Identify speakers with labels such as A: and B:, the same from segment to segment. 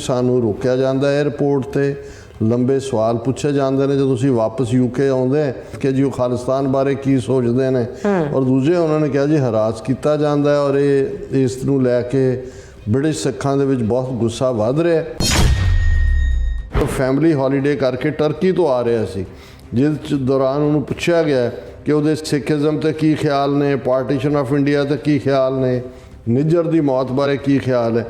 A: ਸਾਨੂੰ ਰੋਕਿਆ ਜਾਂਦਾ ਹੈ 에ਅਰਪੋਰਟ ਤੇ। ਲੰਬੇ ਸਵਾਲ ਪੁੱਛੇ ਜਾਂਦੇ ਨੇ ਜਦੋਂ ਤੁਸੀਂ ਵਾਪਸ ਯੂਕੇ ਆਉਂਦੇ ਕਿ ਜੀ ਉਹ ਖਾਲਿਸਤਾਨ ਬਾਰੇ ਕੀ ਸੋਚਦੇ ਨੇ। ਔਰ ਦੂਜੇ ਉਹਨਾਂ ਨੇ ਕਿਹਾ ਜੀ ਹਰਾਸ ਕੀਤਾ ਜਾਂਦਾ ਹੈ ਔਰ ਇਹ ਇਸ ਨੂੰ ਲੈ ਕੇ ਬ੍ਰਿਟਿਸ਼ ਸਿੱਖਾਂ ਦੇ ਵਿੱਚ ਬਹੁਤ ਗੁੱਸਾ ਵੱਧ ਰਿਹਾ ਹੈ। ਫੈਮਿਲੀ ਹੌਲੀਡੇ ਕਰਕੇ ਟਰਕੀ ਤੋਂ ਆ ਰਿਹਾ ਸੀ ਜਿਸ ਦੌਰਾਨ ਉਹਨੂੰ ਪੁੱਛਿਆ ਗਿਆ ਕਿ ਉਹਦੇ ਸਿੱਖੀਜ਼ਮ ਤੇ ਕੀ ਖਿਆਲ ਨੇ ਪਾਰਟੀਸ਼ਨ ਆਫ ਇੰਡੀਆ ਤੇ ਕੀ ਖਿਆਲ ਨੇ ਨਿੱਜਰ ਦੀ ਮੌਤ ਬਾਰੇ ਕੀ ਖਿਆਲ ਹੈ।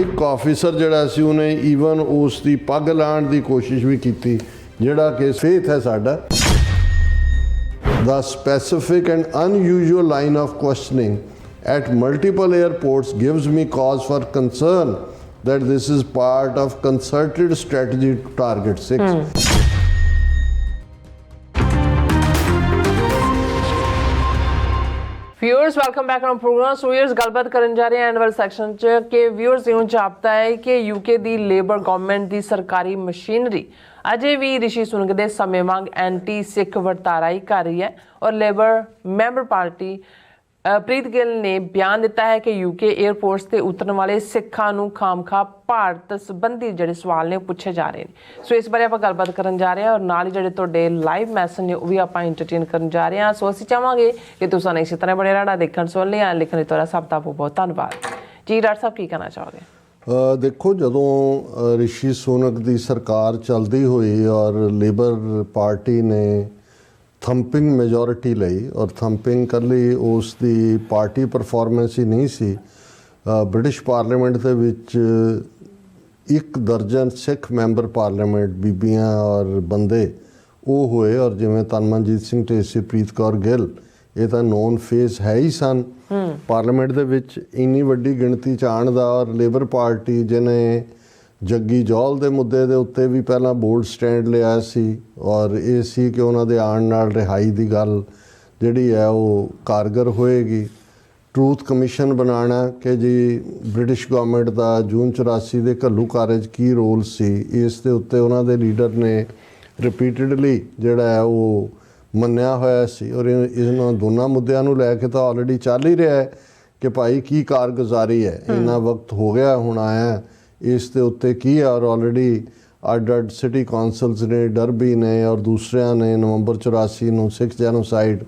A: ਇੱਕ ਆਫੀਸਰ ਜਿਹੜਾ ਸੀ ਉਹਨੇ ਈਵਨ ਉਸ ਦੀ ਪੱਗ ਲਾਣ ਦੀ ਕੋਸ਼ਿਸ਼ ਵੀ ਕੀਤੀ ਜਿਹੜਾ ਕਿ ਫੇਥ ਹੈ ਸਾਡਾ The specific and unusual line of questioning at multiple airports gives me cause for concern that this is part of concerted strategy to target six.
B: Viewers welcome back on programme so viewers ਗੱਲਬਾਤ ਕਰਨ ਜਾ ਰਹੇ ਹਾਂ and wall section ਚ ਕਿ viewers ਨੂੰ ਜਾਪਦਾ ਹੈ ਕਿ ਯੂਕੇ ਦੀ ਲੇਬਰ ਗਵਰਨਮੈਂਟ ਦੀ ਸਰਕਾਰੀ ਮਸ਼ੀਨਰੀ ਅਜੇ ਵੀ ਰਿਸ਼ੀ ਸੁਨਕ ਦੇ ਸਮੇਂ ਵਾਂਗ ਐਂਟੀ ਸਿੱਖ ਵਰਤਾਰਾ ਹੀ ਕਰ ਰਹੀ ਹੈ ਔਰ labour member party Preet Gill ਨੇ ਬਿਆਨ ਦਿੱਤਾ ਹੈ ਕਿ ਯੂਕੇ 에ਅਰਪੋਰਟਸ ਤੇ ਉਤਰਨ ਵਾਲੇ ਸਿੱਖਾਂ ਨੂੰ ਖਾਮਖਾ ਭਾਰਤ ਸੰਬੰਧੀ ਜਿਹੜੇ ਸਵਾਲ ਨੇ ਉਹ ਪੁੱਛੇ ਜਾ ਰਹੇ ਨੇ। ਸੋ ਇਸ ਬਾਰੇ ਆਪਾਂ ਗੱਲਬਾਤ ਕਰਨ ਜਾ ਰਹੇ ਹਾਂ ਔਰ ਨਾਲ ਹੀ ਜਿਹੜੇ ਤੁਹਾਡੇ ਲਾਈਵ ਮੈਸੇਜ ਨੇ ਉਹ ਵੀ ਆਪਾਂ ਐਂਟਰਟੇਨ ਕਰਨ ਜਾ ਰਹੇ ਹਾਂ। ਸੋ ਅਸੀਂ ਚਾਹਾਂਗੇ ਕਿ ਤੁਸੀਂ ਸਾਨੂੰ ਇਸੇ ਤਰ੍ਹਾਂ ਬਣੇ ਰਹਿਣਾ, ਦੇਖਣ ਸੁਣ ਲਿਆ ਲਿਖਣ ਲਈ ਤੁਹਾਡਾ ਸਭ ਦਾ ਬਹੁਤ ਬਹੁਤ ਧੰਨਵਾਦ। ਜੀ, ਡਾਕਟਰ ਸਾਹਿਬ, ਕੀ ਕਹਿਣਾ ਚਾਹੋਗੇ?
A: ਦੇਖੋ, ਜਦੋਂ ਰਿਸ਼ੀ ਸੋਨਕ ਦੀ ਸਰਕਾਰ ਚੱਲਦੀ ਹੋਈ ਔਰ ਲੇਬਰ ਪਾਰਟੀ ਨੇ ਥੰਪਿੰਗ ਮੈਜੋਰਿਟੀ ਲਈ ਔਰ ਥੰਪਿੰਗ ਕੱਲੀ ਉਸ ਦੀ ਪਾਰਟੀ ਪਰਫਾਰਮੈਂਸ ਹੀ ਨਹੀਂ ਸੀ ਬ੍ਰਿਟਿਸ਼ ਪਾਰਲੀਮੈਂਟ ਦੇ ਵਿੱਚ ਇੱਕ ਦਰਜਨ ਸਿੱਖ ਮੈਂਬਰ ਪਾਰਲੀਮੈਂਟ ਬੀਬੀਆਂ ਔਰ ਬੰਦੇ ਉਹ ਹੋਏ ਔਰ ਜਿਵੇਂ ਤਨਮਨਜੀਤ ਸਿੰਘ ਢੇਸੀ ਪ੍ਰੀਤ ਕੌਰ ਗਿੱਲ ਇਹ ਤਾਂ ਨੋਨ ਫੇਸ ਹੈ ਹੀ ਸਨ। ਪਾਰਲੀਮੈਂਟ ਦੇ ਵਿੱਚ ਇੰਨੀ ਵੱਡੀ ਗਿਣਤੀ ਚ ਆਉਣ ਦਾ ਔਰ ਲੇਬਰ ਪਾਰਟੀ ਜਿਹਨੇ ਜੱਗੀ ਜੌਲ ਦੇ ਮੁੱਦੇ ਦੇ ਉੱਤੇ ਵੀ ਪਹਿਲਾਂ ਬੋਲਡ ਸਟੈਂਡ ਲਿਆ ਸੀ ਔਰ ਇਹ ਸੀ ਕਿ ਉਹਨਾਂ ਦੇ ਆਉਣ ਨਾਲ ਰਿਹਾਈ ਦੀ ਗੱਲ ਜਿਹੜੀ ਹੈ ਉਹ ਕਾਰਗਰ ਹੋਏਗੀ। ਟਰੂਥ ਕਮਿਸ਼ਨ ਬਣਾਉਣਾ ਕਿ ਜੀ ਬ੍ਰਿਟਿਸ਼ ਗਵਰਨਮੈਂਟ ਦਾ ਜੂਨ 84 ਦੇ ਘੱਲੂ ਕਾਰਜ ਕੀ ਰੋਲ ਸੀ ਇਸ ਦੇ ਉੱਤੇ ਉਹਨਾਂ ਦੇ ਲੀਡਰ ਨੇ ਰਿਪੀਟਡਲੀ ਜਿਹੜਾ ਹੈ ਉਹ ਮੰਨਿਆ ਹੋਇਆ ਸੀ ਔਰ ਇਹ- ਇਹਨਾਂ ਦੋਨਾਂ ਮੁੱਦਿਆਂ ਨੂੰ ਲੈ ਕੇ ਤਾਂ ਆਲਰੇਡੀ ਚੱਲ ਹੀ ਰਿਹਾ ਹੈ ਕਿ ਭਾਈ ਕੀ ਕਾਰਗੁਜ਼ਾਰੀ ਹੈ। ਇੰਨਾ ਵਕਤ ਹੋ ਗਿਆ ਹੁਣ ਆਇਆ ਇਸ ਦੇ ਉੱਤੇ ਕੀ ਹੈ ਔਰ ਆਲਰੇਡੀ ਅੱਡ ਅੱਡ ਸਿਟੀ ਕਾਉਂਸਲਸ ਨੇ ਡਰਬੀ ਨੇ ਔਰ ਦੂਸਰਿਆਂ ਨੇ ਨਵੰਬਰ 84 ਨੂੰ ਸਿੱਖ ਜੈਨੋਸਾਈਡ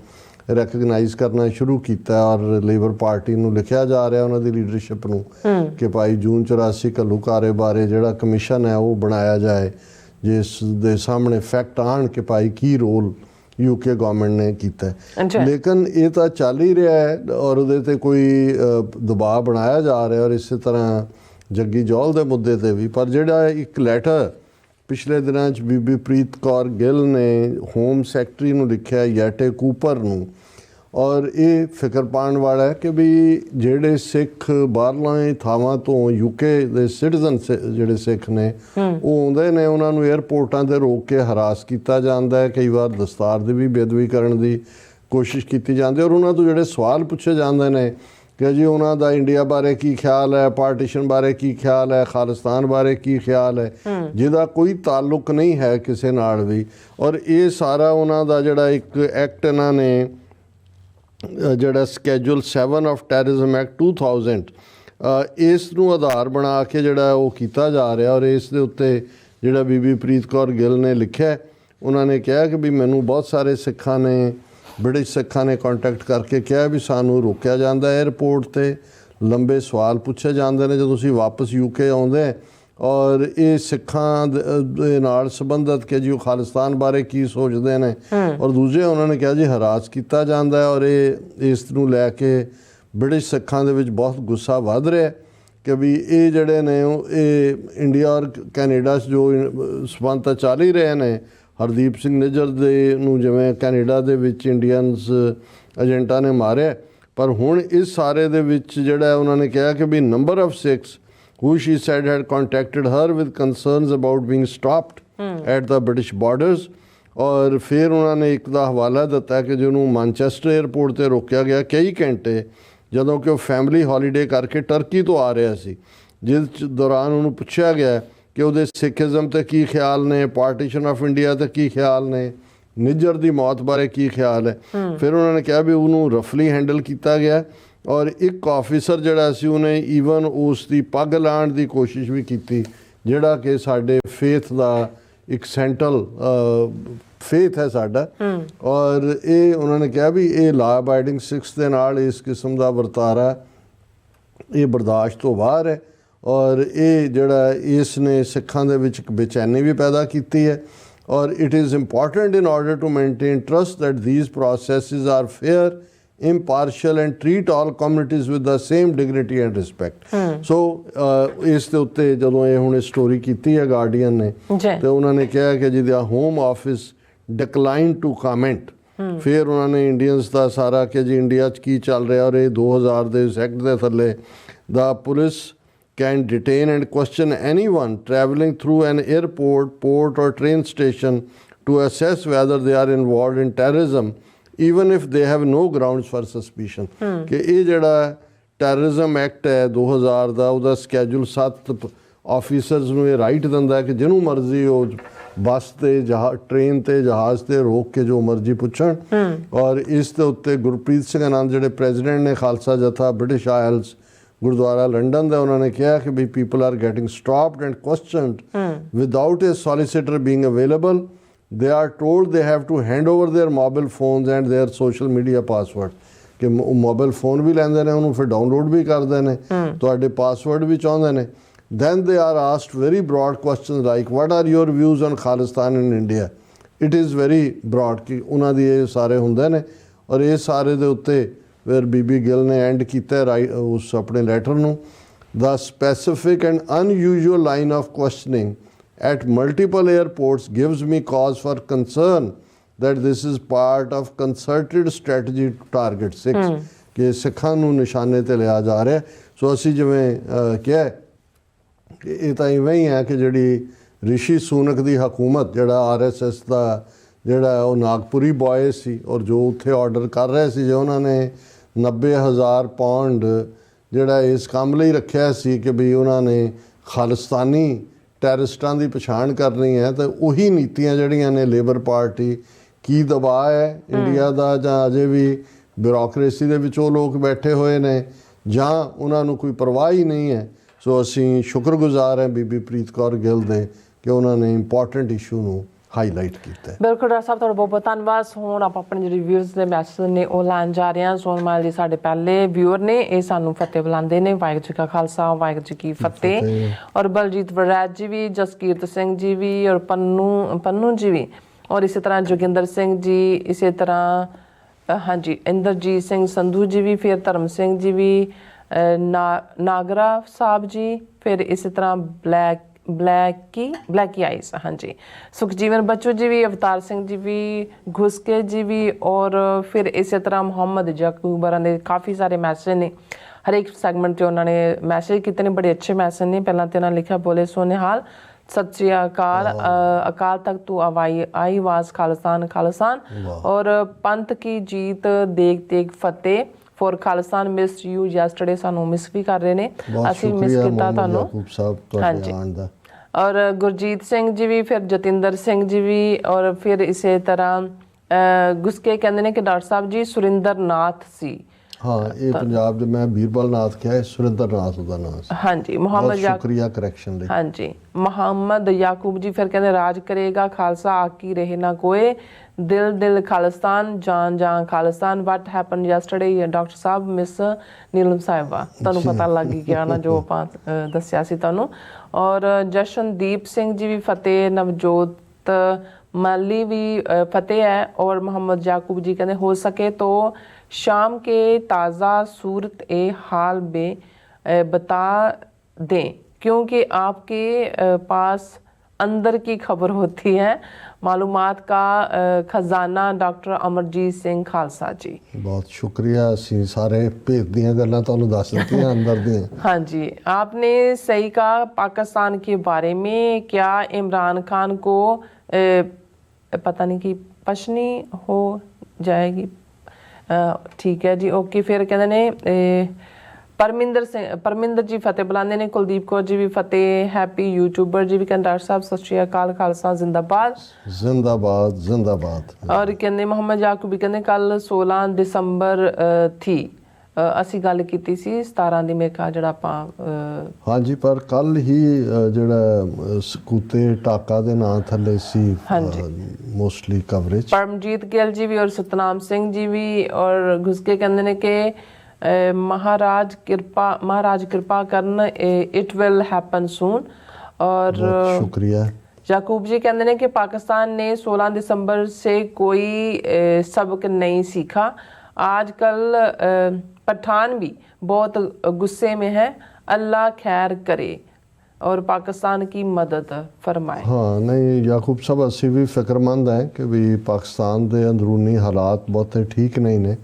A: ਰੈਕਗਨਾਈਜ਼ ਕਰਨਾ ਸ਼ੁਰੂ ਕੀਤਾ ਔਰ ਲੇਬਰ ਪਾਰਟੀ ਨੂੰ ਲਿਖਿਆ ਜਾ ਰਿਹਾ ਉਹਨਾਂ ਦੀ ਲੀਡਰਸ਼ਿਪ ਨੂੰ ਕਿ ਭਾਈ ਜੂਨ 84 ਘੱਲੂਕਾਰੇ ਬਾਰੇ ਜਿਹੜਾ ਕਮਿਸ਼ਨ ਹੈ ਉਹ ਬਣਾਇਆ ਜਾਏ ਜਿਸ ਦੇ ਸਾਹਮਣੇ ਫੈਕਟ ਆਣ ਕਿ ਭਾਈ ਕੀ ਰੋਲ ਯੂਕੇ ਗਵਰਨਮੈਂਟ ਨੇ ਕੀਤਾ। ਲੇਕਿਨ ਇਹ ਤਾਂ ਚੱਲ ਹੀ ਰਿਹਾ ਹੈ ਔਰ ਉਹਦੇ ਤੇ ਕੋਈ ਦਬਾਅ ਬਣਾਇਆ ਜਾ ਰਿਹਾ ਔਰ ਇਸੇ ਤਰ੍ਹਾਂ ਜੱਗੀ ਜੌਲ ਦੇ ਮੁੱਦੇ ਤੇ ਵੀ ਪਰ ਜਿਹੜਾ ਇੱਕ ਲੈਟਰ ਪਿਛਲੇ ਦਿਨਾਂ 'ਚ ਬੀਬੀ ਪ੍ਰੀਤ ਕੌਰ ਗਿੱਲ ਨੇ ਹੋਮ ਸੈਕਟਰੀ ਨੂੰ ਲਿਖਿਆ ਯੈਟੇ ਕੂਪਰ ਨੂੰ ਔਰ ਇਹ ਫਿਕਰ ਪਾਉਣ ਵਾਲਾ ਹੈ ਕਿ ਵੀ ਜਿਹੜੇ ਸਿੱਖ ਬਾਹਰਲਾਂ ਥਾਵਾਂ ਤੋਂ ਯੂਕੇ ਦੇ ਸਿਟੀਜ਼ਨ ਜਿਹੜੇ ਸਿੱਖ ਨੇ ਉਹ ਆਉਂਦੇ ਨੇ ਉਹਨਾਂ ਨੂੰ 에ਅਰਪੋਰਟਾਂ ਤੇ ਰੋਕ ਕੇ ਹਰਾਸ ਕੀਤਾ ਜਾਂਦਾ ਹੈ। ਕਈ ਵਾਰ ਦਸਤਾਰ ਦੀ ਵੀ ਬੇਅਦਬੀ ਕਰਨ ਦੀ ਕੋਸ਼ਿਸ਼ ਕੀਤੀ ਜਾਂਦੀ ਔਰ ਉਹਨਾਂ ਤੋਂ ਜਿਹੜੇ ਸਵਾਲ ਪੁੱਛੇ ਜਾਂਦੇ ਨੇ ਕਿ ਜੀ ਉਹਨਾਂ ਦਾ ਇੰਡੀਆ ਬਾਰੇ ਕੀ ਖਿਆਲ ਹੈ ਪਾਰਟੀਸ਼ਨ ਬਾਰੇ ਕੀ ਖਿਆਲ ਹੈ ਖਾਲਿਸਤਾਨ ਬਾਰੇ ਕੀ ਖਿਆਲ ਹੈ ਜਿਹਦਾ ਕੋਈ ਤਾਲੁਕ ਨਹੀਂ ਹੈ ਕਿਸੇ ਨਾਲ ਵੀ। ਔਰ ਇਹ ਸਾਰਾ ਉਹਨਾਂ ਦਾ ਜਿਹੜਾ ਇੱਕ ਐਕਟ ਇਹਨਾਂ ਨੇ ਜਿਹੜਾ schedule 7 of terrorism act 2000 uh, ਇਸ ਨੂੰ ਆਧਾਰ ਬਣਾ ਕੇ ਜਿਹੜਾ ਉਹ ਕੀਤਾ ਜਾ ਰਿਹਾ ਔਰ ਇਸ ਦੇ ਉੱਤੇ ਜਿਹੜਾ ਬੀਬੀ ਪ੍ਰੀਤ ਕੌਰ ਗਿੱਲ ਨੇ ਲਿਖਿਆ ਉਹਨਾਂ ਨੇ ਕਿਹਾ ਕਿ ਵੀ ਮੈਨੂੰ ਬਹੁਤ ਸਾਰੇ ਸਿੱਖਾਂ ਨੇ ਬ੍ਰਿਟਿਸ਼ ਸਿੱਖਾਂ ਨੇ ਕੰਟੈਕਟ ਕਰਕੇ ਕਿਹਾ ਵੀ ਸਾਨੂੰ ਰੋਕਿਆ ਜਾਂਦਾ 에ਅਰਪੋਰਟ ਤੇ। ਲੰਬੇ ਸਵਾਲ ਪੁੱਛੇ ਜਾਂਦੇ ਨੇ ਜਦੋਂ ਤੁਸੀਂ ਵਾਪਸ ਯੂਕੇ ਆਉਂਦੇ ਔਰ ਇਹ ਸਿੱਖਾਂ ਦੇ ਨਾਲ ਸੰਬੰਧਤ ਕਿ ਜੀ ਉਹ ਖਾਲਿਸਤਾਨ ਬਾਰੇ ਕੀ ਸੋਚਦੇ ਨੇ। ਔਰ ਦੂਜੇ ਉਹਨਾਂ ਨੇ ਕਿਹਾ ਜੀ ਹਰਾਸ ਕੀਤਾ ਜਾਂਦਾ ਹੈ ਔਰ ਇਹ ਇਸ ਨੂੰ ਲੈ ਕੇ ਬ੍ਰਿਟਿਸ਼ ਸਿੱਖਾਂ ਦੇ ਵਿੱਚ ਬਹੁਤ ਗੁੱਸਾ ਵੱਧ ਰਿਹਾ ਹੈ ਕਿ ਵੀ ਇਹ ਜਿਹੜੇ ਨੇ ਉਹ ਇਹ ਇੰਡੀਆ ਔਰ ਕੈਨੇਡਾ 'ਚ ਜੋ ਸੰਬੰਧ ਤਾਂ ਚੱਲ ਹੀ ਰਹੇ ਨੇ। ਹਰਦੀਪ ਸਿੰਘ ਨਿੱਜਰ ਦੇ ਨੂੰ ਜਿਵੇਂ ਕੈਨੇਡਾ ਦੇ ਵਿੱਚ ਇੰਡੀਅਨਸ ਏਜੰਟਾਂ ਨੇ ਮਾਰਿਆ ਪਰ ਹੁਣ ਇਸ ਸਾਰੇ ਦੇ ਵਿੱਚ ਜਿਹੜਾ ਹੈ ਉਹਨਾਂ ਨੇ ਕਿਹਾ ਕਿ ਵੀ number of six who she said had contacted her with concerns about being stopped at the British borders ਔਰ ਫਿਰ ਉਹਨਾਂ ਨੇ ਇੱਕ ਦਾ ਹਵਾਲਾ ਦਿੱਤਾ ਕਿ ਜਿਹਨੂੰ ਮਾਨਚੈਸਟਰ 에ਅਰਪੋਰਟ ਤੇ ਰੋਕਿਆ ਗਿਆ ਕਈ ਘੰਟੇ ਜਦੋਂ ਕਿ ਉਹ ਫੈਮਿਲੀ ਹੌਲੀਡੇ ਕਰਕੇ ਟਰਕੀ ਤੋਂ ਆ ਰਿਹਾ ਸੀ ਜਿਸ ਦੌਰਾਨ ਉਹਨੂੰ ਪੁੱਛਿਆ ਗਿਆ ਕਿ ਉਹਦੇ ਸਿੱਖੀਜ਼ਮ ਤੇ ਕੀ ਖਿਆਲ ਨੇ ਪਾਰਟੀਸ਼ਨ ਆਫ ਇੰਡੀਆ ਤੇ ਕੀ ਖਿਆਲ ਨੇ ਨਿੱਜਰ ਦੀ ਮੌਤ ਬਾਰੇ ਕੀ ਖਿਆਲ ਹੈ। ਫਿਰ ਉਹਨਾਂ ਨੇ ਕਿਹਾ ਵੀ ਉਹਨੂੰ ਰਫਲੀ ਹੈਂਡਲ ਕੀਤਾ ਗਿਆ ਔਰ ਇੱਕ ਆਫੀਸਰ ਜਿਹੜਾ ਸੀ ਉਹਨੇ ਈਵਨ ਉਸ ਦੀ ਪੱਗ ਲਾਣ ਦੀ ਕੋਸ਼ਿਸ਼ ਵੀ ਕੀਤੀ ਜਿਹੜਾ ਕਿ ਸਾਡੇ ਫੇਥ ਦਾ ਇੱਕ ਸੈਂਟਰਲ ਫੇਥ ਹੈ ਸਾਡਾ। ਔਰ ਇਹ ਉਹਨਾਂ ਨੇ ਕਿਹਾ ਵੀ ਇਹ ਲਾ ਅਬਾਈਡਿੰਗ ਸਿਕਸ ਦੇ ਨਾਲ ਇਸ ਕਿਸਮ ਦਾ ਵਰਤਾਰਾ ਇਹ ਬਰਦਾਸ਼ਤ ਤੋਂ ਬਾਹਰ ਹੈ। ਔਰ ਇਹ ਜਿਹੜਾ ਇਸ ਨੇ ਸਿੱਖਾਂ ਦੇ ਵਿੱਚ ਇੱਕ ਬੇਚੈਨੀ ਵੀ ਪੈਦਾ ਕੀਤੀ ਹੈ। ਔਰ it is important in order to maintain trust that these processes are fair impartial and treat all communities with the same dignity and respect. So ਇਸ ਦੇ ਉੱਤੇ ਜਦੋਂ ਇਹ ਹੁਣ ਸਟੋਰੀ ਕੀਤੀ ਹੈ ਗਾਰਡੀਅਨ ਨੇ
B: ਜੀ।
A: ਤੇ ਉਹਨਾਂ ਨੇ ਕਿਹਾ ਕਿ ਜਿਹਦਾ home office decline to comment ਫਿਰ ਉਹਨਾਂ ਨੇ ਇੰਡੀਅਨਸ ਦਾ ਸਾਰਾ ਕਿ ਜੀ ਇੰਡੀਆ 'ਚ ਕੀ ਚੱਲ ਰਿਹਾ ਔਰ ਇਹ 2000 ਦੇ ਐਕਟ ਦੇ ਥੱਲੇ ਦਾ police can detain and question anyone traveling through an airport, port or train station to assess whether they are involved in terrorism even if they have no grounds for suspicion ਕਿ ਇਹ ਜਿਹੜਾ terrorism act ਹੈ 2000 ਦਾ ਉਹਦਾ schedule 7 officers ਨੂੰ ਇਹ right ਦਿੰਦਾ ਕਿ ਜਿਹਨੂੰ ਮਰਜ਼ੀ ਉਹ ਬੱਸ ਤੇ ਜਹਾਜ਼ ਟ੍ਰੇਨ ਤੇ ਜਹਾਜ਼ ਤੇ ਰੋਕ ਕੇ ਜੋ ਮਰਜ਼ੀ ਪੁੱਛਣ ਔਰ ਇਸ ਦੇ ਉੱਤੇ ਗੁਰਪ੍ਰੀਤ ਸਿੰਘ ਆਨੰਦ ਜਿਹੜੇ ਪ੍ਰੈਜ਼ੀਡੈਂਟ ਨੇ Khalsa Jatha British Isles Gurdwara London ਦਾ ਉਹਨਾਂ ਨੇ ਕਿਹਾ ਕਿ ਵੀ people are getting stopped and questioned without a solicitor being available they are told they have to hand over their mobile phones and their social media password ਕਿ mobile phone ਵੀ ਲੈਂਦੇ ਨੇ ਉਹਨੂੰ ਫਿਰ ਡਾਊਨਲੋਡ ਵੀ ਕਰਦੇ ਨੇ ਤੁਹਾਡੇ ਪਾਸਵਰਡ ਵੀ ਚਾਹੁੰਦੇ ਨੇ then they are asked very broad questions like what are your views on Khalistan in india it is very broad ਕਿ ਉਹਨਾਂ ਦੀ ਇਹ ਸਾਰੇ ਹੁੰਦੇ ਨੇ ਔਰ ਇਹ ਸਾਰੇ ਦੇ ਉੱਤੇ ਫਿਰ ਬੀਬੀ ਗਿੱਲ ਨੇ ਐਂਡ ਕੀਤਾ ਰਾਈ- ਉਸ ਆਪਣੇ ਲੈਟਰ ਨੂੰ the specific and unusual line of questioning at multiple airports gives me cause for concern that this is part of concerted strategy to target Sikhs ਕਿ ਸਿੱਖਾਂ ਨੂੰ ਨਿਸ਼ਾਨੇ ਤੇ ਲਿਆ ਜਾ ਰਿਹਾ। ਸੋ ਅਸੀਂ ਜਿਵੇਂ ਕਿਹਾ ਕਿ ਇਹ ਤਾਂ ਇਵੇਂ ਹੀ ਹੈ ਕਿ ਜਿਹੜੀ ਰਿਸ਼ੀ ਸੂਨਕ ਦੀ ਹਕੂਮਤ ਜਿਹੜਾ ਆਰਐਸਐਸ ਦਾ ਜਿਹੜਾ ਉਹ ਨਾਗਪੁਰੀ ਬॉय ਸੀ ਔਰ ਜੋ ਉੱਥੇ ਆਰਡਰ ਕਰ ਰਹੇ ਸੀ ਜੇ ਉਹਨਾਂ ਨੇ 90000 ਪਾਉਂਡ ਜਿਹੜਾ ਇਸ ਕੰਮ ਲਈ ਰੱਖਿਆ ਸੀ ਕਿ ਵੀ ਉਹਨਾਂ ਨੇ ਖਾਲਿਸਤਾਨੀ ਟੈਰਰਿਸਟਾਂ ਦੀ ਪਛਾਣ ਕਰਨੀ ਹੈ, ਤਾਂ ਉਹੀ ਨੀਤੀਆਂ ਜਿਹੜੀਆਂ ਨੇ ਲੇਬਰ ਪਾਰਟੀ ਕੀ ਦਬਾਅ ਹੈ ਇੰਡੀਆ ਦਾ ਜਾਂ ਅਜੇ ਵੀ ਬਿਊਰੋਕ੍ਰੇਸੀ ਦੇ ਵਿੱਚ ਉਹ ਲੋਕ ਬੈਠੇ ਹੋਏ ਨੇ ਜਾਂ ਉਹਨਾਂ ਨੂੰ ਕੋਈ ਪਰਵਾਹ ਹੀ ਨਹੀਂ ਹੈ, ਸੋ ਅਸੀਂ ਸ਼ੁਕਰਗੁਜ਼ਾਰ ਹਾਂ ਬੀਬੀ ਪ੍ਰੀਤ ਕੌਰ ਗਿੱਲ ਦੇ ਕਿ ਉਹਨਾਂ ਨੇ ਇੰਪੋਰਟੈਂਟ ਇਸ਼ੂ ਨੂੰ ਹਾਈਲਾਈਟ ਕੀਤਾ। ਹੈ।
B: ਬਿਲਕੁਲ ਡਾਕਟਰ ਸਾਹਿਬ ਤੁਹਾਡਾ ਬਹੁਤ ਬਹੁਤ ਧੰਨਵਾਦ। ਹੁਣ ਆਪਾਂ ਆਪਣੇ ਜਿਹੜੇ ਵਿਊਅਰਸ ਦੇ ਮੈਸੇਜ ਨੇ ਉਹ ਲੈਣ ਜਾ ਰਹੇ ਹਾਂ। ਸੋਨਮਾਲ ਜੀ ਸਾਡੇ ਪਹਿਲੇ ਵਿਊਅਰ ਨੇ। ਇਹ ਸਾਨੂੰ ਫਤਿਹ ਬੁਲਾਉਂਦੇ ਨੇ। ਵਾਹਿਗੁਰੂ ਜੀ ਕਾ ਖਾਲਸਾ ਵਾਹਿਗੁਰੂ ਜੀ ਕੀ ਫਤਿਹ। ਔਰ ਬਲਜੀਤ ਵੜੈਤ ਜੀ ਵੀ ਜਸਕੀਰਤ ਸਿੰਘ ਜੀ ਵੀ ਔਰ ਪੰਨੂ ਪੰਨੂ ਜੀ ਵੀ। ਔਰ ਇਸੇ ਤਰ੍ਹਾਂ ਜੋਗਿੰਦਰ ਸਿੰਘ ਜੀ ਇਸੇ ਤਰ੍ਹਾਂ ਹਾਂਜੀ ਇੰਦਰਜੀਤ ਸਿੰਘ ਸੰਧੂ ਜੀ ਵੀ ਫਿਰ ਧਰਮ ਸਿੰਘ ਜੀ ਵੀ ਨਾਗਰਾ ਸਾਹਿਬ ਜੀ ਫਿਰ ਇਸੇ ਤਰ੍ਹਾਂ ਬਲੈਕ ਬਲੈਕੀ ਬਲੈਕੀ ਆਈਸ ਹਾਂਜੀ। ਸੁਖਜੀਵਨ ਬੱਚੂ ਜੀ ਵੀ ਅਵਤਾਰ ਸਿੰਘ ਜੀ ਵੀ ਘੁਸਕੇ ਜੀ ਵੀ ਔਰ ਫਿਰ ਇਸੇ ਤਰ੍ਹਾਂ ਮੁਹੰਮਦ ਜਕੂਬਰਾਂ ਦੇ ਕਾਫੀ ਸਾਰੇ ਮੈਸੇਜ ਨੇ। ਹਰੇਕ ਸੈਗਮੈਂਟ 'ਚ ਉਹਨਾਂ ਨੇ ਮੈਸੇਜ ਕੀਤੇ ਨੇ ਬੜੇ ਅੱਛੇ ਮੈਸੇਜ ਨੇ। ਪਹਿਲਾਂ ਤੇ ਉਹਨਾਂ ਲਿਖਿਆ ਬੋਲੇ ਸੋਨੇਹਾਲ ਸਤਿ ਸ਼੍ਰੀ ਅਕਾਲ ਅਕਾਲ ਤਖਤ ਤੂੰ ਆਵਾਈ ਆਈ ਵਾਸ ਖਾਲਸਾਨ ਖਾਲਸਾਨ। ਔਰ ਪੰਥ ਕੀ ਜੀਤ ਦੇਖ ਦੇਖ ਫਤਿਹ ਫॉर ਖਾਲਸਾਨ ਮਿਸ ਯੂ ਯੈਸਟਰਡੇ ਸਾਨੂੰ ਮਿਸ ਵੀ ਕਰ ਰਹੇ ਨੇ। ਅਸੀਂ ਮਿਸ ਕੀਤਾ ਤੁਹਾਨੂੰ।
A: ਸਾਹਿਬ। ਤੁਹਾਡੇ ਦਾ।
B: ਔਰ ਗੁਰਜੀਤ ਸਿੰਘ ਜੀ ਵੀ, ਫਿਰ ਜਤਿੰਦਰ ਸਿੰਘ ਜੀ ਵੀ, ਔਰ ਫਿਰ ਇਸੇ ਤਰ੍ਹਾਂ ਗੁਸਕੇ ਕਹਿੰਦੇ ਨੇ ਕਿ ਡਾਕਟਰ ਸਾਹਿਬ ਜੀ ਸੁਰਿੰਦਰ ਨਾਥ ਸੀ।
A: ਹਾਂ ਇਹ ਪੰਜਾਬ ਦੇ ਮੈਂ ਬੀਰਬਲ ਨਾਥ ਕਿਹਾ ਹੈ ਸੁਰਿੰਦਰ ਨਾਥ ਉਹਦਾ ਨਾਮ ਸੀ।
B: ਹਾਂਜੀ ਮੁਹੰਮਦ ਯਾਕੂਬ
A: ਸ਼ੁਕਰੀਆ ਕਰੈਕਸ਼ਨ ਲਈ।
B: ਹਾਂਜੀ ਮੁਹੰਮਦ ਯਾਕੂਬ ਜੀ ਫਿਰ ਕਹਿੰਦੇ ਰਾਜ ਕਰੇਗਾ ਖਾਲਸਾ ਆਕੀ ਰਹੇ ਨਾ ਕੋਏ? ਦਿਲ ਦਿਲ ਖਾਲਿਸਤਾਨ ਜਾਨ ਜਾਨ Khalistan what happen yesterday doctor Sahib miss Neelam ਸਾਹਿਬਾ। ਤੁਹਾਨੂੰ ਪਤਾ ਲੱਗ ਗਿਆ ਨਾ ਜੋ ਆਪਾਂ ਦੱਸਿਆ ਸੀ ਤੁਹਾਨੂੰ। ਔਰ ਜਸ਼ਨਦੀਪ ਸਿੰਘ ਜੀ ਵੀ ਫਤਿਹ ਨਵਜੋਤ ਮਾਲੀ ਵੀ ਫਤਿਹ ਹੈ। ਔਰ ਮੁਹੰਮਦ ਯਾਕੂਬ ਜੀ ਕਹਿੰਦੇ ਹੋ ਸਕੇ ਤੋਂ शाम के ताज़ा सूरत ए हाल में अ, बता दें क्योंकि आपके अ, पास अंदर की खबर होती है मालूमात का अ, खजाना डॉक्टर अमरजीत सिंह खालसा जी
A: ਬਹੁਤ ਸ਼ੁਕਰੀਆ ਅਸੀਂ ਸਾਰੇ ਭੇਦ ਦੀਆਂ ਗੱਲਾਂ ਤੁਹਾਨੂੰ ਦੱਸ ਦਿੱਤੀਆਂ ਅੰਦਰ ਦੀਆਂ
B: हाँ जी आपने सही कहा पाकिस्तान के बारे में क्या इमरान खान को अ, पता नहीं कि पशनी हो जाएगी अ, ਠੀਕ ਹੈ ਜੀ ਓਕੇ ਫਿਰ ਕਹਿੰਦੇ ਨੇ ਪਰਮਿੰਦਰ ਸਿੰਘ ਪਰਮਿੰਦਰ ਜੀ ਫਤਿਹ ਬੁਲਾਉਂਦੇ ਨੇ ਕੁਲਦੀਪ ਕੌਰ ਜੀ ਵੀ ਫਤਿਹ ਹੈਪੀ ਯੂਟਿਊਬਰ ਜੀ ਵੀ ਕੰਡਾਰ ਸਾਹਿਬ ਸਤਿ ਸ਼੍ਰੀ ਅਕਾਲ ਖਾਲਸਾ ਜ਼ਿੰਦਾਬਾਦ।
A: ਜ਼ਿੰਦਾਬਾਦ ਜ਼ਿੰਦਾਬਾਦ।
B: ਔਰ ਕਹਿੰਦੇ ਮੁਹੰਮਦ ਯਾਕੂਬ ਵੀ ਕਹਿੰਦੇ ਕੱਲ 16 ਦਸੰਬਰ ਥੀ। ਅਸੀਂ ਗੱਲ ਕੀਤੀ ਸੀ 17 ਦੀ ਮੇਕਾ ਜਿਹੜਾ ਆਪਾਂ ਅ,
A: ਹਾਂਜੀ ਪਰ ਕੱਲ ਹੀ ਅ, ਜਿਹੜਾ ਅ, ਸਕੂਤੇ ਟਾਕਾ ਦੇ ਨਾਂ ਥੱਲੇ ਸੀ
B: ਹਾਂਜੀ।
A: ਮੋਸਟਲੀ ਕਵਰੇਜ
B: ਪਰਮਜੀਤ ਗਿੱਲ ਜੀ ਵੀ ਔਰ ਸਤਨਾਮ ਸਿੰਘ ਜੀ ਵੀ ਔਰ ਘੁਸ ਕੇ ਕਹਿੰਦੇ ਨੇ ਕਿ ਅ, ਮਹਾਰਾਜ ਕਿਰਪਾ ਮਹਾਰਾਜ ਕਿਰਪਾ ਕਰਨ ਇਟ ਵਿਲ ਹੈਪਨ ਸੂਨ ਔਰ
A: ਬਹੁਤ ਸ਼ੁਕਰੀਆ
B: याकूब जी कहते हैं कि पाकिस्तान ने 16 दिसंबर से कोई अ, सबक नहीं सीखा आजकल अ, पठान भी बहुत गुस्से में है अल्लाह खैर करे और पाकिस्तान की मदद फरमाए
A: ਹਾਂ ਨਹੀਂ ਯਾਕੂਬ ਸਾਹਿਬ ਅਸੀਂ ਵੀ ਫਿਕਰਮੰਦ ਹੈ ਕਿ ਵੀ ਪਾਕਿਸਤਾਨ ਦੇ ਅੰਦਰੂਨੀ ਹਾਲਾਤ ਬਹੁਤੇ ਠੀਕ ਨਹੀਂ ਨੇ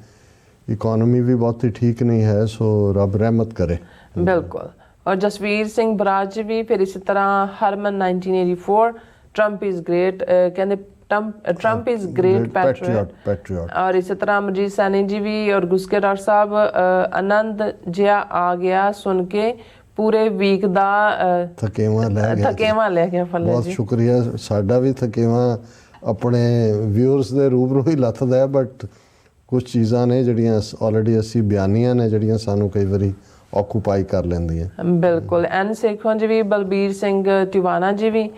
A: ਇਕਨੋਮੀ ਵੀ ਬਹੁਤੀ ਠੀਕ ਨਹੀਂ ਹੈ ਸੋ ਰੱਬ ਰਹਿਮਤ ਕਰੇ
B: बिल्कुल और जसवीर सिंह बराज जी भी फिर इसी तरह हरमन 1984 ਟਰੰਪ ਇਜ਼ ਗ੍ਰੇਟ ਕਹਿੰਦੇ ਟਰੰਪ ਇਜ਼ ਗ੍ਰੇਟ
A: ਪੈਟਰੀਅਟ
B: ਔਰ ਇਸੇ ਤਰ੍ਹਾਂ ਮਜੀਦ ਸਾਨੀ ਜੀ ਵੀ ਔਰ ਗੁਸਕੇ ਡਾਕਟਰ ਸਾਹਿਬ ਆਨੰਦ ਜਿਆ ਆ ਗਿਆ ਸੁਣ ਕੇ ਪੂਰੇ ਵੀਕ ਦਾ
A: ਥਕੇਵਾ ਲੈ ਗਿਆ
B: ਥਕੇਵਾ ਲੈ ਗਿਆ ਫੱਲੇ ਜੀ।
A: ਬਹੁਤ ਸ਼ੁਕਰੀਆ ਸਾਡਾ ਵੀ ਥਕੇਵਾ ਆਪਣੇ ਵਿਊਅਰਸ ਦੇ ਰੂਬਰੂ ਹੀ ਲੱਥਦਾ ਹੈ ਬਟ ਕੁਝ ਚੀਜ਼ਾਂ ਨੇ ਜਿਹੜੀਆਂ ਆਲਰੇਡੀ ਅਸੀਂ ਬਿਆਨੀਆਂ ਨੇ ਜਿਹੜੀਆਂ ਸਾਨੂੰ ਕਈ ਵਾਰੀ ਆਕੂਪਾਈ ਕਰ ਲੈਂਦੀਆਂ।
B: ਬਿਲਕੁਲ। ਐਨ ਸੇਖੋਂ ਜੀ ਵੀ ਬਲਬੀਰ ਸਿੰਘ ਤਿਵਾਨਾ ਜੀ ਵੀ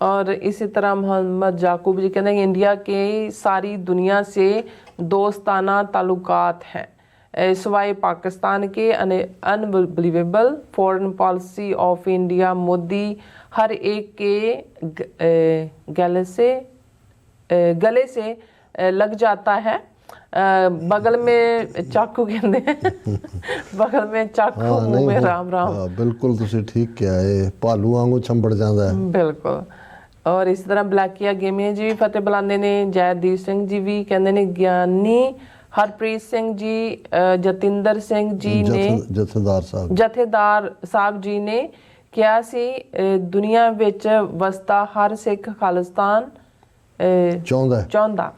B: और इसी तरह मोहम्मद जाकूब जी कहते हैं इंडिया के सारी दुनिया से दोस्ताना ताल्लुकात हैं। सवाए पाकिस्तान के unbelievable foreign policy of India Modi हर एक के गले से गले से लग जाता है। बगल में चाकू कहते हैं। बगल में चाकू हाँ, में राम राम
A: हाँ, बिल्कुल ठीक क्या है। भालू वांगू छंबड़ जाता है।
B: बिल्कुल। ਔਰ ਇਸ ਤਰ੍ਹਾਂ ਬਲੈਕੀਆ ਗੇਮੀਆਂ ਜੀ ਵੀ ਫਤਿਹ ਬੁਲਾਉਂਦੇ ਨੇ ਜੈਦੀਪ ਸਿੰਘ ਜੀ ਵੀ ਕਹਿੰਦੇ ਨੇ ਗਿਆਨੀ ਹਰਪ੍ਰੀਤ ਸਿੰਘ ਜੀ ਜਤਿੰਦਰ ਸਿੰਘ ਜੀ ਨੇ
A: ਜਥ- ਜਥੇਦਾਰ ਸਾਹਿਬ।
B: ਜਥੇਦਾਰ ਸਾਹਿਬ ਜੀ ਨੇ ਕਿਹਾ ਸੀ ਦੁਨੀਆ ਵਿੱਚ ਵਸਦਾ ਹਰ ਸਿੱਖ ਖਾਲਿਸਤਾਨ
A: ਚਾਹੁੰਦਾ।
B: ਚਾਹੁੰਦਾ।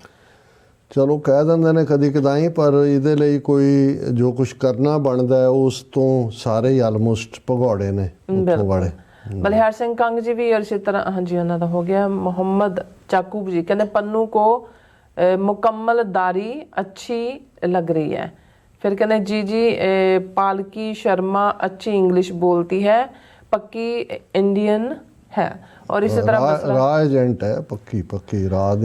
A: ਚਲੋ ਕਹਿ ਦਿੰਦੇ ਨੇ ਕਦੀ ਕਦਾਈ ਪਰ ਇਹਦੇ ਲਈ ਕੋਈ ਜੋ ਕੁਝ ਕਰਨਾ ਬਣਦਾ ਉਸ ਤੋਂ ਸਾਰੇ ਆਲਮੋਸਟ ਭਗੌੜੇ ਨੇ ਉੱਥੋਂ ਵਾਲੇ।
B: ਬਲਿਹਾਰ ਸਿੰਘ ਕੰਗ ਜੀ ਵੀ ਇਸੇ ਤਰ੍ਹਾਂ ਹਾਂਜੀ ਉਹਨਾਂ ਦਾ ਹੋ ਗਿਆ। ਮੁਹੰਮਦ ਚਾਕੂਬ ਜੀ ਕਹਿੰਦੇ ਪੰਨੂ ਕੋ ਮੁਕੰਮਲ ਦਾਰੀ ਅੱਛੀ ਲੱਗ ਰਹੀ ਹੈ। ਫਿਰ ਕਹਿੰਦੇ ਜੀ ਜੀ ਪਾਲਕੀ ਸ਼ਰਮਾ ਅੱਛੀ ਇੰਗਲਿਸ਼ ਬੋਲਤੀ ਹੈ ਪੱਕੀ ਇੰਡੀਅਨ ਹੈ। ਔਰ
A: ਇਸੇ
B: ਤਰ੍ਹਾਂ
A: ਰਾਜ ਏਜੰਟ ਹੈ ਪੱਕੀ ਪੱਕੀ ਰਾਹ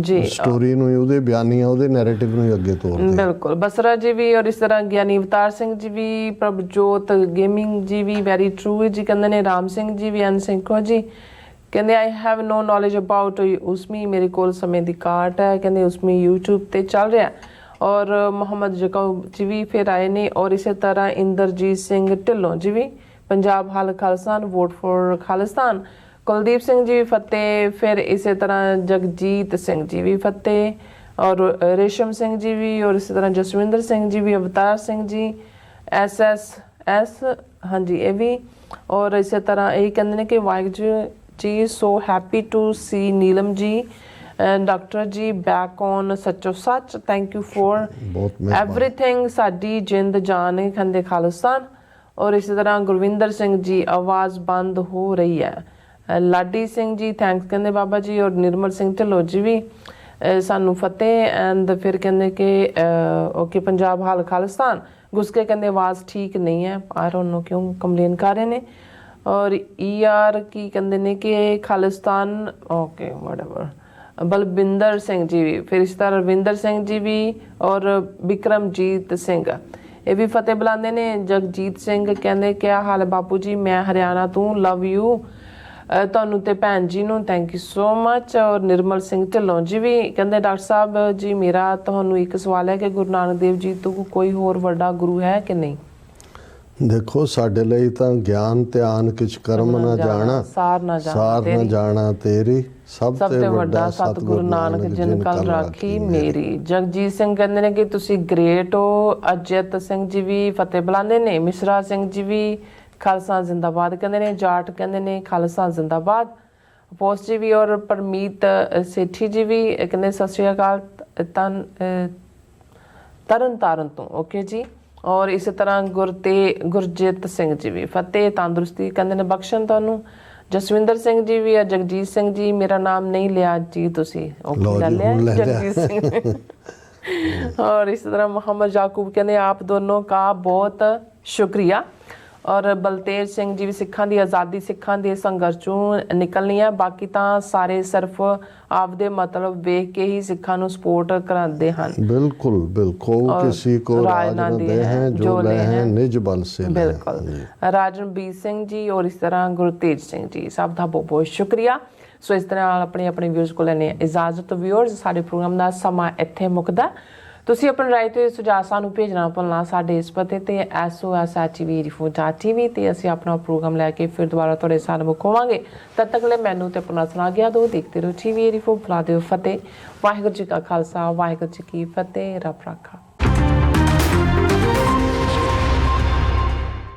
B: जी
A: ਸਟੋਰੀ ਨੂੰ ਉਹਦੇ ਬਿਆਨੀਆਂ ਉਹਦੇ ਨੈਰੇਟਿਵ ਨੂੰ ਅੱਗੇ ਤੋਰਦੇ
B: ਬਿਲਕੁਲ। ਬਸਰਾ ਜੀ ਵੀ ਔਰ ਇਸ ਤਰ੍ਹਾਂ ਗਿਆਨੀ ਅਵਤਾਰ ਸਿੰਘ ਜੀ ਵੀ ਪ੍ਰਭਜੋਤ ਗੇਮਿੰਗ ਜੀ ਵੀ ਵੈਰੀ ਟਰੂ ਜੀ ਕਹਿੰਦੇ ਨੇ। ਰਾਮ ਸਿੰਘ ਜੀ ਵੀ ਅਨ ਸਿੰਘੋ ਜੀ। ਕਹਿੰਦੇ I have no knowledge about ਉਸਮੀ ਮੇਰੇ ਕੋਲ ਸਮੇਂ ਦੀ ਕਾਟ ਹੈ। ਕਹਿੰਦੇ ਉਸਮੀ YouTube ਤੇ ਚੱਲ ਰਿਹਾ। ਔਰ ਮੁਹੰਮਦ ਜਕਬ ਜੀ ਵੀ ਫਿਰ ਆਏ ਨੇ ਔਰ ਇਸੇ ਤਰ੍ਹਾਂ ਇੰਦਰਜੀਤ ਸਿੰਘ ਢਿੱਲੋਂ ਜੀ ਵੀ ਪੰਜਾਬ ਹਲ ਖਾਲਿਸਤਾਨ ਵੋਟ ਫॉर ਖਾਲਿਸਤਾਨ। ਕੁਲਦੀਪ ਸਿੰਘ ਜੀ ਵੀ ਫਤਿਹ ਫਿਰ ਇਸੇ ਤਰ੍ਹਾਂ ਜਗਜੀਤ ਸਿੰਘ ਜੀ ਵੀ ਫਤਿਹ ਔਰ ਰੇਸ਼ਮ ਸਿੰਘ ਜੀ ਵੀ ਔਰ ਇਸੇ ਤਰ੍ਹਾਂ ਜਸਵਿੰਦਰ ਸਿੰਘ ਜੀ ਵੀ Avtar Singh G S S S ਹਾਂਜੀ ਇਹ ਵੀ ਔਰ ਇਸੇ ਤਰ੍ਹਾਂ ਇਹ ਕਹਿੰਦੇ ਨੇ ਕਿ Waheguru ji so happy to see Neelam ji doctor ji back on ਸੱਚੋ ਸੱਚ ਥੈਂਕ ਯੂ ਫॉर ਐਵਰੀਥਿੰਗ ਸਾਡੀ ਜਿੰਦ ਜਾਨ ਖੰਦੇ ਖਾਲਿਸਤਾਨ ਔਰ ਇਸੇ ਤਰ੍ਹਾਂ ਗੁਰਵਿੰਦਰ ਸਿੰਘ ਜੀ ਆਵਾਜ਼ ਬੰਦ ਹੋ ਰਹੀ ਹੈ। ਲਾਡੀ ਸਿੰਘ ਜੀ ਥੈਂਕਸ ਕਹਿੰਦੇ ਬਾਬਾ ਜੀ ਔਰ ਨਿਰਮਲ ਸਿੰਘ ਢਿੱਲੋਂ ਜੀ ਵੀ ਸਾਨੂੰ ਫਤਿਹ ਐਂਡ ਫਿਰ ਕਹਿੰਦੇ ਕਿ ਓਕੇ, ਪੰਜਾਬ ਹਾਲ ਖਾਲਿਸਤਾਨ। ਗੁਸਕੇ ਕਹਿੰਦੇ ਆਵਾਜ਼ ਠੀਕ ਨਹੀਂ ਹੈ ਆਈ ਡੋਨਟ ਨੋ ਕਿਉਂ ਕੰਪਲੇਨ ਕਰ ਰਹੇ ਨੇ? ਔਰ ਈਆਰ ਕੀ ਕਹਿੰਦੇ ਨੇ ਕਿ ਖਾਲਿਸਤਾਨ, ਓਕੇ ਵਟਐਵਰ ਬਲਬਿੰਦਰ ਸਿੰਘ ਜੀ ਵੀ, ਫਿਰ ਇਸ ਤਰ੍ਹਾਂ ਰਵਿੰਦਰ ਸਿੰਘ ਜੀ ਵੀ ਔਰ ਬਿਕਰਮਜੀਤ ਸਿੰਘ। ਇਹ ਵੀ ਫਤਿਹ ਬੁਲਾਉਂਦੇ ਨੇ। ਜਗਜੀਤ ਸਿੰਘ ਕਹਿੰਦੇ, ਕਿਆ ਹਾਲ ਬਾਪੂ ਜੀ? ਮੈਂ ਹਰਿਆਣਾ ਤੋਂ ਲਵ ਯੂ ਤੁਹਾਨੂੰ ਤੇ ਭੈਣ ਜੀ ਨੂੰ ਥੈਂਕ ਯੂ ਸੋ ਮਚ ਔਰ ਨਿਰਮਲ ਸਿੰਘ ਢਿੱਲੋਂ ਜੀ ਵੀ ਕਹਿੰਦੇ ਡਾਕਟਰ ਸਾਹਿਬ ਜੀ ਮੇਰਾ ਤੁਹਾਨੂੰ ਇੱਕ ਸਵਾਲ ਹੈ ਕਿ ਗੁਰੂ ਨਾਨਕ ਦੇਵ ਜੀ ਤੋਂ ਕੋਈ ਹੋਰ ਵੱਡਾ ਗੁਰੂ ਹੈ ਕਿ ਨਹੀਂ?
A: ਦੇਖੋ ਸਾਡੇ ਲਈ ਤਾਂ ਗਿਆਨ ਧਿਆਨ ਕਿਛ ਕਰਮ ਨਾ ਜਾਣਾ
B: ਸਾਰ ਨਾ ਜਾਣਾ
A: ਸਾਰ ਨਾ
B: ਤੇਰੀ।
A: ਜਾਣਾ ਤੇਰੀ ਸਭ
B: ਸਭ ਤੋਂ ਵੱਡਾ ਸਤਿਗੁਰੂ ਨਾਨਕ ਜਿਨ ਕਲ ਰਾਖੀ ਮੇਰੀ। ਜਗਜੀਤ ਸਿੰਘ ਕਹਿੰਦੇ ਨੇ ਕਿ ਤੁਸੀਂ ਗ੍ਰੇਟ ਹੋ ਅਜਿਤ ਸਿੰਘ ਜੀ ਵੀ ਫਤਿਹ ਬੁਲਾਉਂਦੇ ਨੇ ਮਿਸ਼ਰਾ ਸਿੰਘ ਜੀ ਵੀ ਖਾਲਸਾ ਜ਼ਿੰਦਾਬਾਦ ਕਹਿੰਦੇ ਨੇ ਜਾਟ ਕਹਿੰਦੇ ਨੇ ਖਾਲਸਾ ਜ਼ਿੰਦਾਬਾਦ। ਪੋਸਟ ਜੀ ਵੀ ਔਰ ਪਰਮੀਤ ਸੇਠੀ ਜੀ ਵੀ ਕਹਿੰਦੇ ਸਤਿ ਸ਼੍ਰੀ ਅਕਾਲ ਤਨ ਤਰਨ ਤਾਰਨ ਤੋਂ ਓਕੇ ਜੀ। ਔਰ ਇਸੇ ਤਰ੍ਹਾਂ ਗੁਰਤੇ ਗੁਰਜੀਤ ਸਿੰਘ ਜੀ ਵੀ ਫਤਿਹ ਤੰਦਰੁਸਤੀ ਕਹਿੰਦੇ ਨੇ ਬਖਸ਼ਣ ਤੁਹਾਨੂੰ। ਜਸਵਿੰਦਰ ਸਿੰਘ ਜੀ ਵੀ ਆ ਜਗਜੀਤ ਸਿੰਘ ਜੀ ਮੇਰਾ ਨਾਮ ਨਹੀਂ ਲਿਆ ਜੀ ਤੁਸੀਂ ਓਕੇ
A: ਗੱਲ ਹੈ
B: ਜਗਜੀਤ ਸਿੰਘ। ਔਰ ਇਸ ਤਰ੍ਹਾਂ ਮੁਹੰਮਦ ਯਾਕੂਬ ਕਹਿੰਦੇ ਆਪ ਦੋਨੋਂ ਕਾ ਬਹੁਤ ਸ਼ੁਕਰੀਆ। ਔਰ ਬਲਤੇਜ ਸਿੰਘ ਜੀ ਵੀ ਸਿੱਖਾਂ ਦੀ ਆਜ਼ਾਦੀ ਸਿੱਖਾਂ ਦੇ ਸੰਘਰਸ਼ ਚੋਂ ਹੈ ਬਾਕੀ ਤਾਂ ਸਾਰੇ ਸਿਰਫ ਆਪਦੇ ਮਤਲਬ ਵੇਖ ਕੇ ਹੀ ਸਿੱਖਾਂ ਨੂੰ ਸਪੋਰਟ ਕਰਾਉਂਦੇ ਹਨ।
A: ਬਿਲਕੁਲ
B: ਬਿਲਕੁਲ।
A: ਕਿਸੇ ਕੋ
B: ਰਾਜ
A: ਨਾ
B: ਦੇ
A: ਹੈ
B: ਜੋ
A: ਲੈ ਹੈ ਨਿਜ ਬਲ ਸੇ
B: ਬਿਲਕੁਲ। ਰਾਜਨਬੀਰ ਸਿੰਘ ਜੀ ਔਰ ਇਸ ਤਰ੍ਹਾਂ ਗੁਰਤੇਜ ਸਿੰਘ ਜੀ ਸਭ ਦਾ ਬਹੁਤ ਬਹੁਤ ਸ਼ੁਕਰੀਆ। ਸੋ ਇਸ ਤਰ੍ਹਾਂ ਆਪਣੇ ਆਪਣੇ ਵਿਊਜ਼ ਕੋਲ ਲੈਣੇ ਇਜਾਜ਼ਤ ਵਿਊਅਰਸ ਸਾਡੇ ਪ੍ਰੋਗਰਾਮ ਦਾ ਸਮਾਂ ਇੱਥੇ ਮੁਕਦਾ। ਤੁਸੀਂ ਆਪਣੀ ਰਾਏ ਤੇ ਸੁਝਾਅ ਸਾਨੂੰ ਭੇਜਣਾ ਭੁੱਲਣਾ ਸਾਡੇ ਇਸ ਪਤੇ ਤੇ sos@tv ਤੇ ਅਸੀਂ ਆਪਣਾ ਪ੍ਰੋਗਰਾਮ ਲੈ ਕੇ ਫਿਰ ਦੁਬਾਰਾ ਤੁਹਾਡੇ ਸਾਹਮਣੇ ਮੁਕਾਵਾਂਗੇ ਤਦ ਤੱਕ ਲਈ ਮੈਨੂੰ ਤੇ ਆਪਣਾ ਸੁਣਾ ਗਿਆ ਦੋ, ਦੇਖਦੇ ਰਹੋ ਟੀਵੀ 84 ਫਲਾ ਦਿਓ ਫਤਿਹ। ਵਾਹਿਗੁਰੂ ਜੀ ਕਾ ਖਾਲਸਾ, ਵਾਹਿਗੁਰੂ ਜੀ ਕੀ ਫਤਿਹ, ਰੱਬ ਰਾਖਾ।